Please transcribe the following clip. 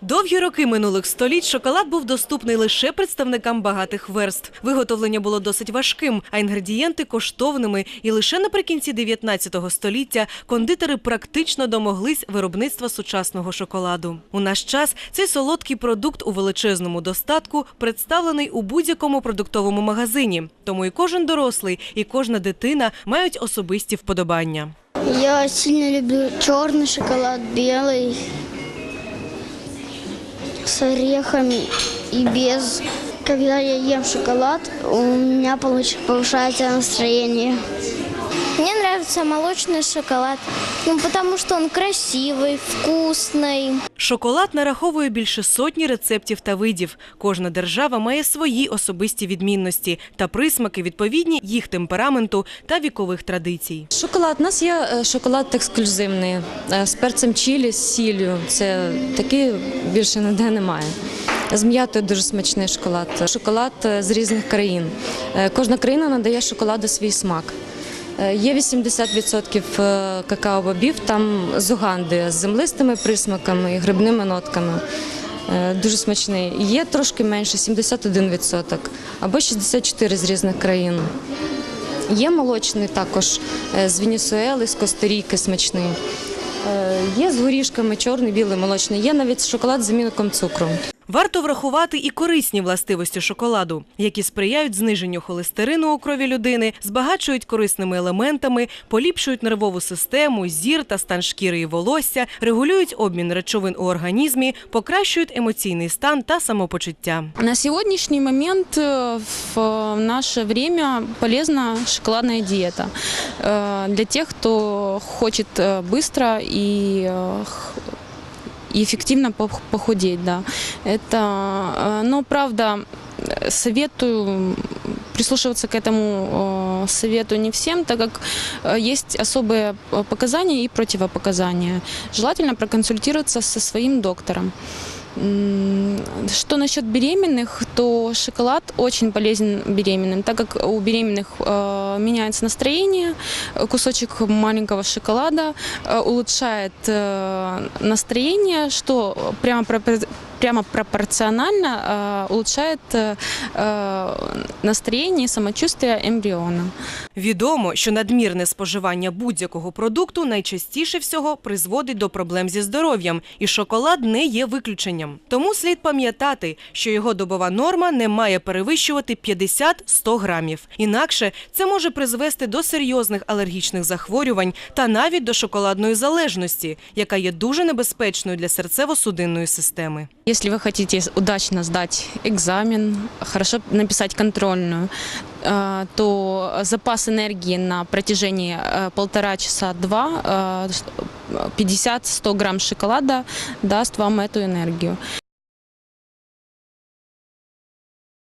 Довгі роки минулих століть шоколад був доступний лише представникам багатих верств. Виготовлення було досить важким, а інгредієнти коштовними. І лише наприкінці 19 століття кондитери практично домоглись виробництва сучасного шоколаду. У наш час цей солодкий продукт у величезному достатку представлений у будь-якому продуктовому магазині. Тому і кожен дорослий, і кожна дитина мають особисті вподобання. Я сильно люблю черный шоколад, белый, с орехами и без. Когда я ем шоколад, у меня получ- повышается настроение. Мне нравится молочный шоколад, ну, потому что он красивый, вкусный. Шоколад нараховує більше сотні рецептів та видів. Кожна держава має свої особисті відмінності та присмаки відповідні їх темпераменту та вікових традицій. Шоколад. У нас є е, шоколад ексклюзивний е, з перцем чилі, з сіллю. Це такий більше ніде немає. З м'ятою дуже смачний шоколад. Шоколад е, з різних країн. Е, Кожна країна надає шоколаду свій смак. Е, Є 80% е, какао-бобів там з Уганди з землистими присмаками і грибними нотками. Е, Дуже смачний. Є трошки менше 71% або 64% з різних країн. Є молочний також з Венесуели, з Коста-Ріки смачний. Є з горішками чорний, білий, молочний. Є навіть шоколад з замінником цукру. Варто врахувати і корисні властивості шоколаду, які сприяють зниженню холестерину у крові людини, збагачують корисними елементами, поліпшують нервову систему, зір та стан шкіри і волосся, регулюють обмін речовин у організмі, покращують емоційний стан та самопочуття. На сегодняшний момент э, в э, наше время полезна шоколадная диета э, для тех, кто хочет э, быстро и э, х- и эффективно пох- похудеть, да. Это, э, но правда, э, советую прислушиваться к этому э, совету не всем, так как э, есть особые э, показания и противопоказания. Желательно проконсультироваться со своим доктором. М, Что насчет беременных, то шоколад очень полезен беременным, так как у беременных э, меняется настроение, э, кусочек маленького шоколада э, улучшает э, настроение, что прямо, пропор- прямо пропорционально э, улучшает э, э, настроение и самочувствие эмбриона. Відомо, що надмірне споживання будь-якого продукту найчастіше всього призводить до проблем зі здоров'ям, і шоколад не є виключенням. Тому слід пам'ятати, що його добова норма не має перевищувати 50-100 грамів. Інакше це може призвести до серйозних алергічних захворювань та навіть до шоколадної залежності, яка є дуже небезпечною для серцево-судинної системи. Если вы хотите удачно сдать экзамен, хорошо написать контрольную, э, то запас энергии на протяжении э, полтора часа-два, 50-100 грамм шоколада даст вам эту энергию.